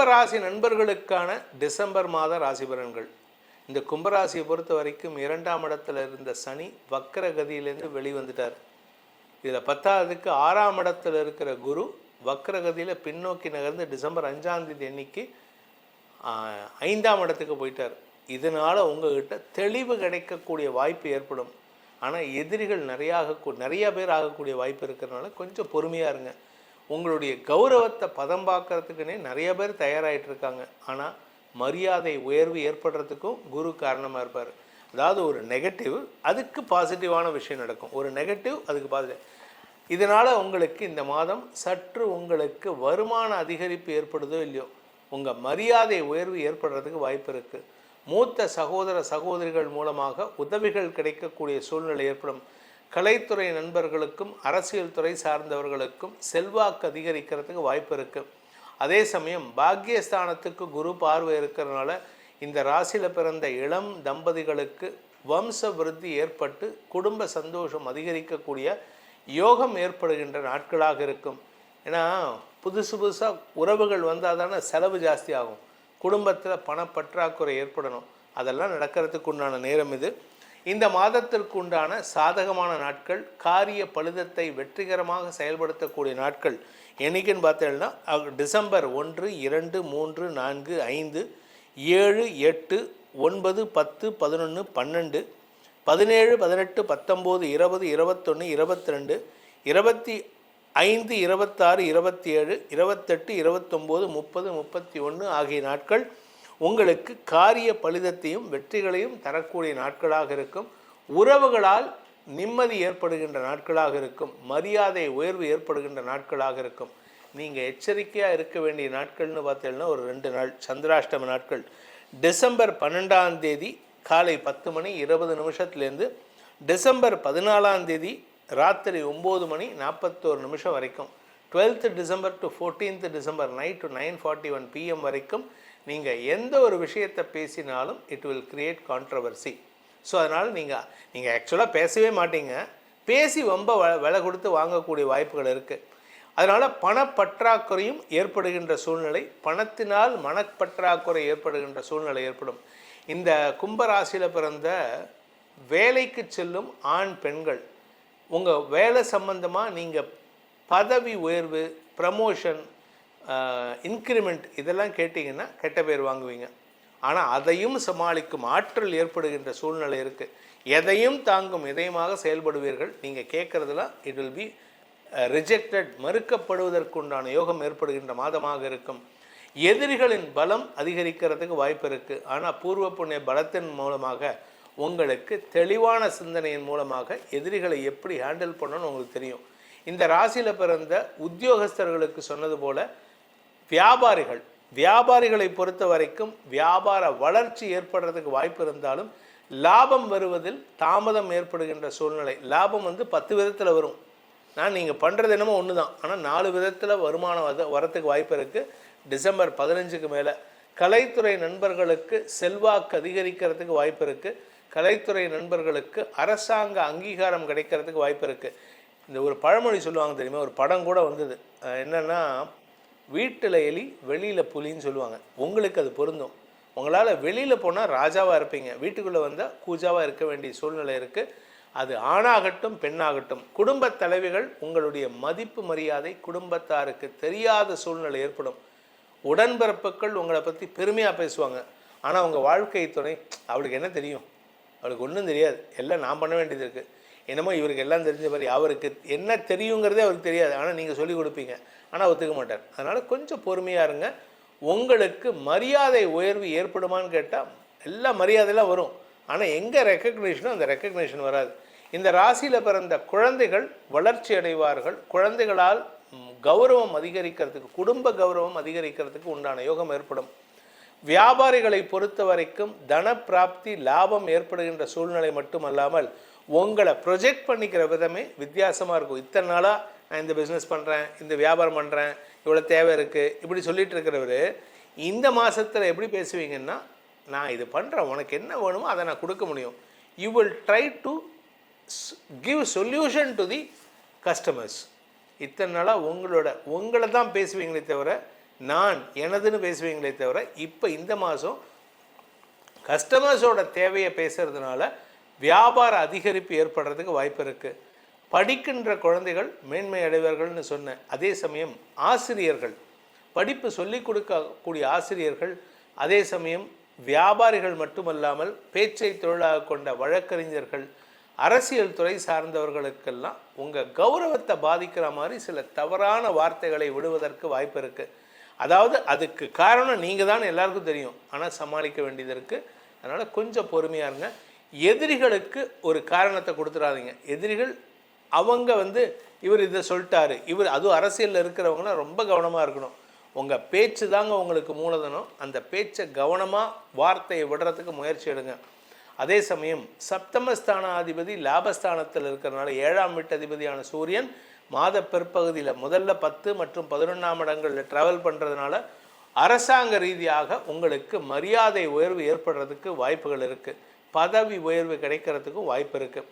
கும்பராசி நண்பர்களுக்கான டிசம்பர் மாத ராசி பலன்கள். இந்த கும்பராசியை பொறுத்த வரைக்கும் இரண்டாம் இடத்துல இருந்த சனி வக்கர கதியிலேருந்து வெளிவந்துட்டார். இதில் பத்தாவதுக்கு ஆறாம் இடத்துல இருக்கிற குரு வக்கரகதியில் பின்னோக்கி நகர்ந்து டிசம்பர் அஞ்சாம் தேதி அன்னைக்கு ஐந்தாம் இடத்துக்கு போயிட்டார். இதனால் உங்ககிட்ட தெளிவு கிடைக்கக்கூடிய வாய்ப்பு ஏற்படும். ஆனால் எதிரிகள் நிறையாக நிறைய பேர் ஆகக்கூடிய வாய்ப்பு இருக்கிறதுனால கொஞ்சம் பொறுமையாக இருங்க. உங்களுடைய கௌரவத்தை பதம் பார்க்கறதுக்குன்னே நிறைய பேர் தயாராகிட்டு இருக்காங்க ஆனால் மரியாதை உயர்வு ஏற்படுறதுக்கும் குரு காரணமாக இருப்பார். அதாவது ஒரு நெகட்டிவ் அதுக்கு பாசிட்டிவான விஷயம் நடக்கும். ஒரு நெகட்டிவ் அதுக்கு பாசிட்டிவ் இதனால் உங்களுக்கு இந்த மாதம் சற்று உங்களுக்கு வருமான அதிகரிப்பு ஏற்படுதோ இல்லையோ உங்கள் மரியாதை உயர்வு ஏற்படுறதுக்கு வாய்ப்பு இருக்குது மூத்த சகோதர சகோதரிகள் மூலமாக உதவிகள் கிடைக்கக்கூடிய சூழ்நிலை ஏற்படும். கலைத்துறை நண்பர்களுக்கும் அரசியல் துறை சார்ந்தவர்களுக்கும் செல்வாக்கு அதிகரிக்கிறதுக்கு வாய்ப்பு இருக்குது அதே சமயம் பாக்கியஸ்தானத்துக்கு குரு பார்வை இருக்கிறதுனால இந்த ராசியில் பிறந்த இளம் தம்பதிகளுக்கு வம்ச விருத்தி ஏற்பட்டு குடும்ப சந்தோஷம் அதிகரிக்கக்கூடிய யோகம் ஏற்படுகின்ற நாட்களாக இருக்கும். ஏன்னா புதுசு புதுசாக உறவுகள் வந்தால் தானே செலவு ஜாஸ்தி ஆகும். குடும்பத்தில் பணப்பற்றாக்குறை ஏற்படணும். அதெல்லாம் நடக்கிறதுக்கு உண்டான நேரம் இது. இந்த மாதத்திற்கு உண்டான சாதகமான நாட்கள் காரிய பழுதத்தை வெற்றிகரமாக செயல்படுத்தக்கூடிய நாட்கள் என்னைக்குன்னு பார்த்தீங்கன்னா டிசம்பர் ஒன்று இரண்டு மூன்று நான்கு ஐந்து ஏழு எட்டு ஒன்பது பத்து பதினொன்று பன்னெண்டு பதினேழு பதினெட்டு பத்தொம்போது இருபது இருபத்தொன்று இருபத்தி ரெண்டு இருபத்தி ஐந்து இருபத்தாறு இருபத்தி ஏழு இருபத்தெட்டு இருபத்தொம்போது முப்பது முப்பத்தி ஒன்று ஆகிய நாட்கள் உங்களுக்கு காரிய பலிதத்தையும் வெற்றிகளையும் தரக்கூடிய நாட்களாக இருக்கும். உறவுகளால் நிம்மதி ஏற்படுகின்ற நாட்களாக இருக்கும். மரியாதை உயர்வு ஏற்படுகின்ற நாட்களாக இருக்கும். நீங்கள் எச்சரிக்கையாக இருக்க வேண்டிய நாட்கள்னு பார்த்தீங்கன்னா ஒரு ரெண்டு நாள் சந்திராஷ்டம நாட்கள். டிசம்பர் பன்னெண்டாம் தேதி காலை பத்து மணி இருபது நிமிஷத்துலேருந்து டிசம்பர் பதினாலாம் தேதி ராத்திரி ஒம்பது மணி நாற்பத்தோரு நிமிஷம் வரைக்கும். Twelfth December to 14th December night to nine forty one PM வரைக்கும் நீங்கள் எந்த ஒரு விஷயத்தை பேசினாலும் it will create controversy so அதனால் நீங்கள் நீங்கள் ஆக்சுவலாக பேசவே மாட்டீங்க. பேசி ரொம்ப வ விலை கொடுத்து வாங்கக்கூடிய வாய்ப்புகள் இருக்குது அதனால் பணப்பற்றாக்குறையும் ஏற்படுகின்ற சூழ்நிலை பணத்தினால் மனப்பற்றாக்குறை ஏற்படுகின்ற சூழ்நிலை ஏற்படும். இந்த கும்பராசியில் பிறந்த வேலைக்கு செல்லும் ஆண் பெண்கள் உங்கள் வேலை சம்பந்தமாக நீங்கள் பதவி உயர்வு ப்ரமோஷன் இன்க்ரிமெண்ட் இதெல்லாம் கேட்டிங்கன்னா கெட்ட பேர் வாங்குவீங்க. ஆனால் அதையும் சமாளிக்கும் ஆற்றல் ஏற்படுகின்ற சூழ்நிலை இருக்குது எதையும் தாங்கும் இதயமாக செயல்படுவீர்கள். நீங்கள் கேட்குறதுலாம் இட் வில் பி ரிஜெக்டட் மறுக்கப்படுவதற்குண்டான யோகம் ஏற்படுகின்ற மாதமாக இருக்கும். எதிரிகளின் பலம் அதிகரிக்கிறதுக்கு வாய்ப்பு இருக்குது ஆனால் பூர்வ புண்ணிய பலத்தின் மூலமாக உங்களுக்கு தெளிவான சிந்தனையின் மூலமாக எதிரிகளை எப்படி ஹேண்டில் பண்ணணும்னு உங்களுக்கு தெரியும். இந்த ராசியில் பிறந்த உத்தியோகஸ்தர்களுக்கு சொன்னது போல வியாபாரிகள் வியாபாரிகளை பொறுத்த வரைக்கும் வியாபார வளர்ச்சி ஏற்படுறதுக்கு வாய்ப்பு இருந்தாலும் லாபம் வருவதில் தாமதம் ஏற்படுகின்ற சூழ்நிலை. லாபம் வந்து பத்து விதத்தில் வரும். நான் நீங்கள் பண்ணுறது என்னமோ ஒன்று தான் ஆனால் நாலு விதத்தில் வருமானம் வத வரத்துக்கு வாய்ப்பு இருக்குது டிசம்பர் பதினஞ்சுக்கு மேலே கலைத்துறை நண்பர்களுக்கு செல்வாக்கு அதிகரிக்கிறதுக்கு வாய்ப்பு இருக்குது கலைத்துறை நண்பர்களுக்கு அரசாங்க அங்கீகாரம் கிடைக்கிறதுக்கு வாய்ப்பு இருக்குது இந்த ஒரு பழமொழி சொல்லுவாங்க தெரியுமா? ஒரு படம் கூட வந்தது. என்னென்னா என்னன்னா வீட்டில் எலி வெளியில் புலின்னு சொல்லுவாங்க. உங்களுக்கு அது பொருந்தும். உங்களால் வெளியில் போனால் ராஜாவாக இருப்பீங்க. வீட்டுக்குள்ளே வந்தால் கூஜாவாக இருக்க வேண்டிய சூழ்நிலை இருக்குது அது ஆணாகட்டும் பெண்ணாகட்டும். குடும்பத் தலைவிகள் உங்களுடைய மதிப்பு மரியாதை குடும்பத்தாருக்கு தெரியாத சூழ்நிலை ஏற்படும். உடன்பிறப்புகள் உங்களை பற்றி பெருமையாக பேசுவாங்க. ஆனால் உங்கள் வாழ்க்கை துணை அவளுக்கு என்ன தெரியும்? அவளுக்கு ஒன்றும் தெரியாது. எல்லாம் நான் பண்ண வேண்டியது இருக்குது என்னமோ இவருக்கு எல்லாம் தெரிஞ்ச மாதிரி அவருக்கு என்ன தெரியுங்கிறதே அவருக்கு தெரியாது. ஆனால் நீங்கள் சொல்லிக் கொடுப்பீங்க. ஆனால் ஒத்துக்க மாட்டார். அதனால் கொஞ்சம் பொறுமையாக இருங்க. உங்களுக்கு மரியாதை உயர்வு ஏற்படுமான்னு கேட்டால் எல்லா மரியாதையெல்லாம் வரும். ஆனால் எங்கே ரெக்கக்னேஷனோ அந்த ரெக்கக்னேஷன் வராது. இந்த ராசியில் பிறந்த குழந்தைகள் வளர்ச்சி அடைவார்கள். குழந்தைகளால் கௌரவம் அதிகரிக்கிறதுக்கு குடும்ப கௌரவம் அதிகரிக்கிறதுக்கு உண்டான யோகம் ஏற்படும். வியாபாரிகளை பொறுத்த வரைக்கும் தன பிராப்தி லாபம் ஏற்படுகின்ற சூழ்நிலை மட்டுமல்லாமல் உங்களை ப்ரொஜெக்ட் பண்ணிக்கிற விதமே வித்தியாசமாக இருக்கும். இத்தனை நாளாக நான் இந்த பிஸ்னஸ் பண்ணுறேன் இந்த வியாபாரம் பண்ணுறேன் இவ்வளோ தேவை இருக்குது இப்படி சொல்லிட்டு இருக்கிறவர் இந்த மாதத்தில் எப்படி பேசுவீங்கன்னா நான் இது பண்ணுறேன் உனக்கு என்ன வேணுமோ அதை நான் கொடுக்க முடியும். You will try to give solution to the customers இத்தனை நாளாக உங்களோட உங்களை தான் பேசுவீங்களே தவிர நான் எனதுன்னு பேசுவீங்களே தவிர இப்போ இந்த மாதம் கஸ்டமர்ஸோட தேவையை பேசுகிறதுனால வியாபார அதிகரிப்பு ஏற்படுறதுக்கு வாய்ப்பு இருக்குது படிக்கின்ற குழந்தைகள் மேன்மை அடைவார்கள்னு சொன்னேன். அதே சமயம் ஆசிரியர்கள் படிப்பு சொல்லிக் கொடுக்கக்கூடிய ஆசிரியர்கள் அதே சமயம் வியாபாரிகள் மட்டுமல்லாமல் பேச்சை தொழிலாக கொண்ட வழக்கறிஞர்கள் அரசியல் துறை சார்ந்தவர்களுக்கெல்லாம் உங்கள் கௌரவத்தை பாதிக்கிற மாதிரி சில தவறான வார்த்தைகளை விடுவதற்கு வாய்ப்பு இருக்குது அதாவது அதுக்கு காரணம் நீங்கள் தான் எல்லாருக்கும் தெரியும். ஆனால் சமாளிக்க வேண்டியது இருக்குது அதனால் கொஞ்சம் பொறுமையாக இருங்க. எதிரிகளுக்கு ஒரு காரணத்தை கொடுத்துடாதீங்க. எதிரிகள் அவங்க வந்து இவர் இதை சொல்லிட்டாரு. இவர் அதுவும் அரசியலில் இருக்கிறவங்களாம் ரொம்ப கவனமாக இருக்கணும். உங்கள் பேச்சு தாங்க உங்களுக்கு மூலதனம். அந்த பேச்சை கவனமாக வார்த்தையை விடுறதுக்கு முயற்சி எடுங்க. அதே சமயம் சப்தமஸ்தானாதிபதி லாபஸ்தானத்தில் இருக்கிறனால ஏழாம் வீட்டதிபதியான சூரியன் மாத பிற்பகுதியில் முதல்ல பத்து மற்றும் பதினொன்றாம் இடங்களில் ட்ராவல் பண்ணுறதுனால அரசாங்க ரீதியாக உங்களுக்கு மரியாதை உயர்வு ஏற்படுறதுக்கு வாய்ப்புகள் இருக்குது பதவி உயர்வு கிடைக்கிறதுக்கும் வாய்ப்பு இருக்குது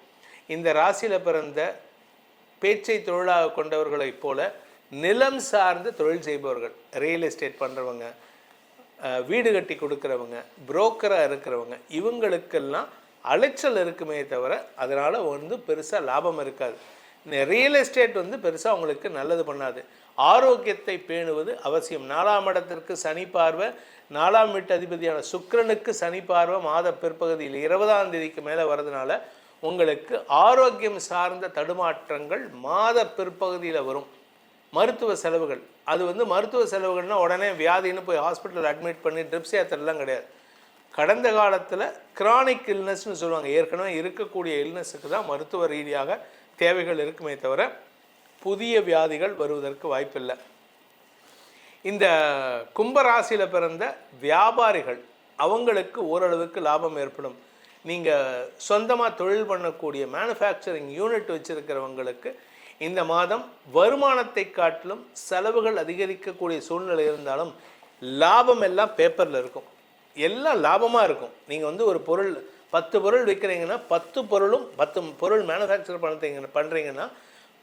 இந்த ராசியில் பிறந்த பேச்சை தொழிலாக கொண்டவர்களைப் போல நிலம் சார்ந்து தொழில் செய்பவர்கள் ரியல் எஸ்டேட் பண்ணுறவங்க வீடு கட்டி கொடுக்குறவங்க புரோக்கராக இருக்கிறவங்க இவங்களுக்கெல்லாம் அலைச்சல் இருக்குமே தவிர அதனால் வந்து பெருசாக லாபம் இருக்காது. இந்த ரியல் எஸ்டேட் வந்து பெருசாக அவங்களுக்கு நல்லது பண்ணாது. ஆரோக்கியத்தை பேணுவது அவசியம். நாலாம் இடத்திற்கு சனி பார்வை நாலாம் வீட்டு அதிபதியான சுக்கரனுக்கு சனி பார்வை மாத பிற்பகுதியில் இருபதாம் தேதிக்கு மேலே வரதுனால உங்களுக்கு ஆரோக்கியம் சார்ந்த தடுமாற்றங்கள் மாத பிற்பகுதியில் வரும். மருத்துவ செலவுகள். அது வந்து மருத்துவ செலவுகள்னால் உடனே வியாதின்னு போய் ஹாஸ்பிட்டலில் அட்மிட் பண்ணி ட்ரிப்ஸ் ஏற்றுறதுலாம் கிடையாது. கடந்த காலத்தில் கிரானிக் இல்னஸ்னு சொல்லுவாங்க. ஏற்கனவே இருக்கக்கூடிய இல்னஸுக்கு தான் மருத்துவ ரீதியாக தேவைகள் இருக்குமே தவிர புதிய வியாதிகள் வருவதற்கு வாய்ப்பில்லை. இந்த கும்பராசியில் பிறந்த வியாபாரிகள் அவங்களுக்கு ஓரளவுக்கு லாபம் ஏற்படும். நீங்கள் சொந்தமாக தொழில் பண்ணக்கூடிய மேனுஃபேக்சரிங் யூனிட் வச்சுருக்கிறவங்களுக்கு இந்த மாதம் வருமானத்தை காட்டிலும் செலவுகள் அதிகரிக்கக்கூடிய சூழ்நிலை இருந்தாலும் லாபம் எல்லாம் பேப்பரில் இருக்கும். எல்லாம் லாபமாக இருக்கும். நீங்கள் வந்து ஒரு பொருள் பத்து பொருள் விற்கிறீங்கன்னா பத்து பொருளும் பத்து பொருள் மேனுஃபேக்சர் பண்ணுறீங்க பண்ணுறீங்கன்னா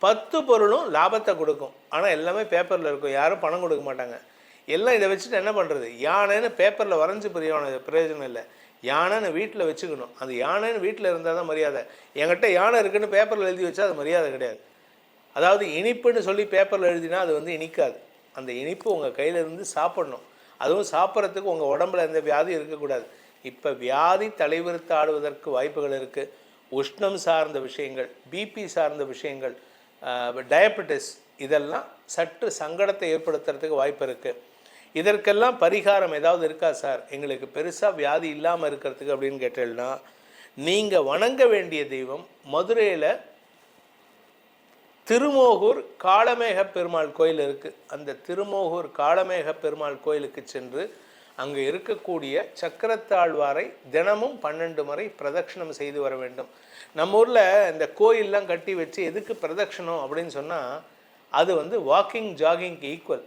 பத்து பொருளும் லாபத்தை கொடுக்கும். ஆனால் எல்லாமே பேப்பரில் இருக்கும். யாரும் பணம் கொடுக்க மாட்டாங்க. எல்லாம் இதை வச்சுட்டு என்ன பண்ணுறது யானைன்னு பேப்பரில் வரைஞ்சி பிரயோஜனம் பிரயோஜனம் இல்லை. யானைன்னு வீட்டில் வச்சுக்கணும். அந்த யானைன்னு வீட்டில் இருந்தால் தான் மரியாதை. என்கிட்ட யானை இருக்குன்னு பேப்பரில் எழுதி வச்சா அது மரியாதை கிடையாது. அதாவது இனிப்புன்னு சொல்லி பேப்பரில் எழுதினா அது வந்து இனிக்காது. அந்த இனிப்பு உங்கள் கையில் இருந்து சாப்பிடணும். அதுவும் சாப்பிட்றதுக்கு உங்கள் உடம்புல எந்த வியாதியும் இருக்கக்கூடாது. இப்போ வியாதி தலைவிரித்து ஆடுவதற்கு வாய்ப்புகள் இருக்குது உஷ்ணம் சார்ந்த விஷயங்கள் பிபி சார்ந்த விஷயங்கள் டயபெட்டிஸ் இதெல்லாம் சற்று சங்கடத்தை ஏற்படுத்துறதுக்கு வாய்ப்பு இருக்குது இதற்கெல்லாம் பரிகாரம் ஏதாவது இருக்கா சார்? எங்களுக்கு பெருசாக வியாதி இல்லாமல் இருக்கிறதுக்கு அப்படின்னு கேட்டேன்னா நீங்கள் வணங்க வேண்டிய தெய்வம் மதுரையில் திருமோகூர் காளமேக பெருமாள் கோயில் இருக்குது அந்த திருமோகூர் காளமேக பெருமாள் கோயிலுக்கு சென்று அங்கே இருக்கக்கூடிய சக்கரத்தாழ்வாரை தினமும் பன்னெண்டு முறை பிரதட்சிணம் செய்து வர வேண்டும். நம்ம ஊரில் இந்த கோயிலெலாம் கட்டி வச்சு எதுக்கு பிரதட்சணம் அப்படின்னு சொன்னால் அது வந்து வாக்கிங் ஜாகிங்க்கு ஈக்குவல்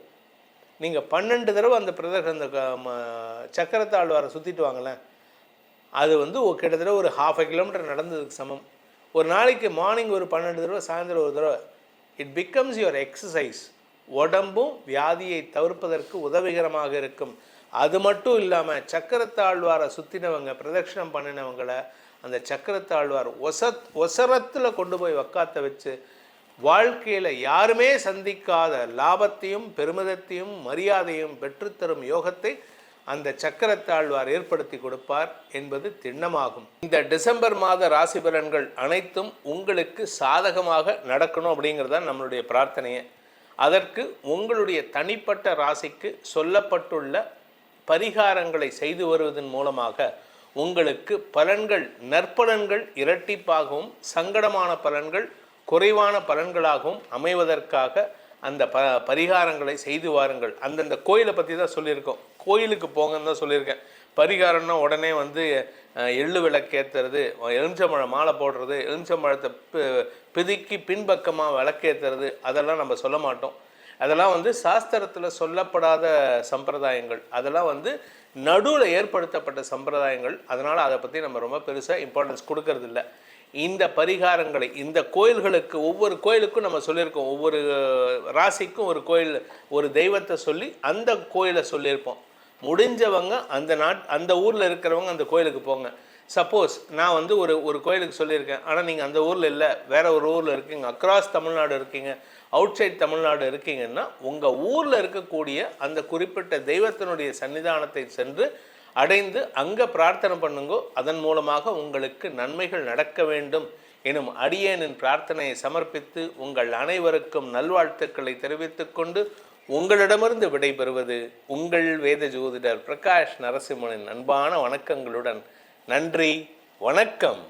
நீங்கள் பன்னெண்டு தடவை அந்த பிரதட்சணம் அந்த க- ம- சக்கரத்தாழ்வாரை சுற்றிட்டு வாங்களேன். அது வந்து ஒரு கிட்டத்தட்ட ஒரு ஹாஃப் அ கிலோமீட்டர் நடந்ததுக்கு சமம். ஒரு நாளைக்கு மார்னிங் ஒரு பன்னெண்டு தடவை சாயந்தரம் ஒரு தடவை. இட் பிகம்ஸ் யுவர் எக்ஸசைஸ் உடம்பும் வியாதியை தவிர்ப்பதற்கு உதவிகரமாக இருக்கும். அது மட்டும் இல்லாமல் சக்கரத்தாழ்வாரை சுற்றினவங்க பிரதட்சணம் பண்ணினவங்களை அந்த சக்கரத்தாழ்வார் ஒசத் ஒசரத்தில் கொண்டு போய் உக்காத்த வச்சு வாழ்க்கையில் யாருமே சந்திக்காத லாபத்தையும் பெருமிதத்தையும் மரியாதையும் பெற்றுத்தரும் யோகத்தை அந்த சக்கரத்தாழ்வார் ஏற்படுத்தி கொடுப்பார் என்பது திண்ணமாகும். இந்த டிசம்பர் மாத ராசி பலன்கள் அனைத்தும் உங்களுக்கு சாதகமாக நடக்கணும் அப்படிங்கிறது தான் நம்மளுடைய பிரார்த்தனையை. அதற்கு உங்களுடைய தனிப்பட்ட ராசிக்கு சொல்லப்பட்டுள்ள பரிகாரங்களை செய்து வருவதன் மூலமாக உங்களுக்கு பலன்கள் நற்பலன்கள் இரட்டிப்பாகவும் சங்கடமான பலன்கள் குறைவான பலன்களாகவும் அமைவதற்காக அந்த ப பரிகாரங்களை செய்து வாருங்கள். அந்தந்த கோயிலை பற்றி தான் சொல்லியிருக்கோம். கோயிலுக்கு போங்கன்னு தான் சொல்லியிருக்கேன். பரிகாரம்னா உடனே வந்து எள்ளு விளக்கேற்றுறது எலுமிச்சம்பழம் மாலை போடுறது எலுமிச்சம்பழத்தை பிதுக்கி பின்பக்கமாக விளக்கேற்றுறது அதெல்லாம் நம்ம சொல்ல மாட்டோம். அதெல்லாம் வந்து சாஸ்திரத்தில் சொல்லப்படாத சம்பிரதாயங்கள். அதெல்லாம் வந்து நடுவில் ஏற்படுத்தப்பட்ட சம்பிரதாயங்கள். அதனால் அதை பற்றி நம்ம ரொம்ப பெருசாக இம்பார்ட்டன்ஸ் கொடுக்கறதில்ல. இந்த பரிகாரங்களை இந்த கோயில்களுக்கு ஒவ்வொரு கோயிலுக்கும் நம்ம சொல்லியிருக்கோம். ஒவ்வொரு ராசிக்கும் ஒரு கோயில் ஒரு தெய்வத்தை சொல்லி அந்த கோயிலை சொல்லியிருப்போம். முடிஞ்சவங்க அந்த நாட் அந்த ஊரில் இருக்கிறவங்க அந்த கோயிலுக்கு போங்க. சப்போஸ் நான் வந்து ஒரு ஒரு கோயிலுக்கு சொல்லியிருக்கேன். ஆனால் நீங்கள் அந்த ஊரில் இல்லை. வேற ஒரு ஊரில் இருக்கீங்க. அக்ராஸ் தமிழ்நாடு இருக்கீங்க. அவுட் சைட் தமிழ்நாடு இருக்கீங்கன்னா உங்கள் ஊரில் இருக்கக்கூடிய அந்த குறிப்பிட்ட தெய்வத்தினுடைய சன்னிதானத்தை சென்று அடைந்து அங்கே பிரார்த்தனை பண்ணுங்கோ அதன் மூலமாக உங்களுக்கு நன்மைகள் நடக்க வேண்டும் எனும் அடியேனின் பிரார்த்தனையை சமர்ப்பித்து உங்கள் அனைவருக்கும் நல்வாழ்த்துக்களை தெரிவித்துக் கொண்டு உங்களிடமிருந்து விடைபெறுவது உங்கள் வேத ஜோதிடர் பிரகாஷ் நரசிம்மனின் அன்பான வணக்கங்களுடன் நன்றி வணக்கம்.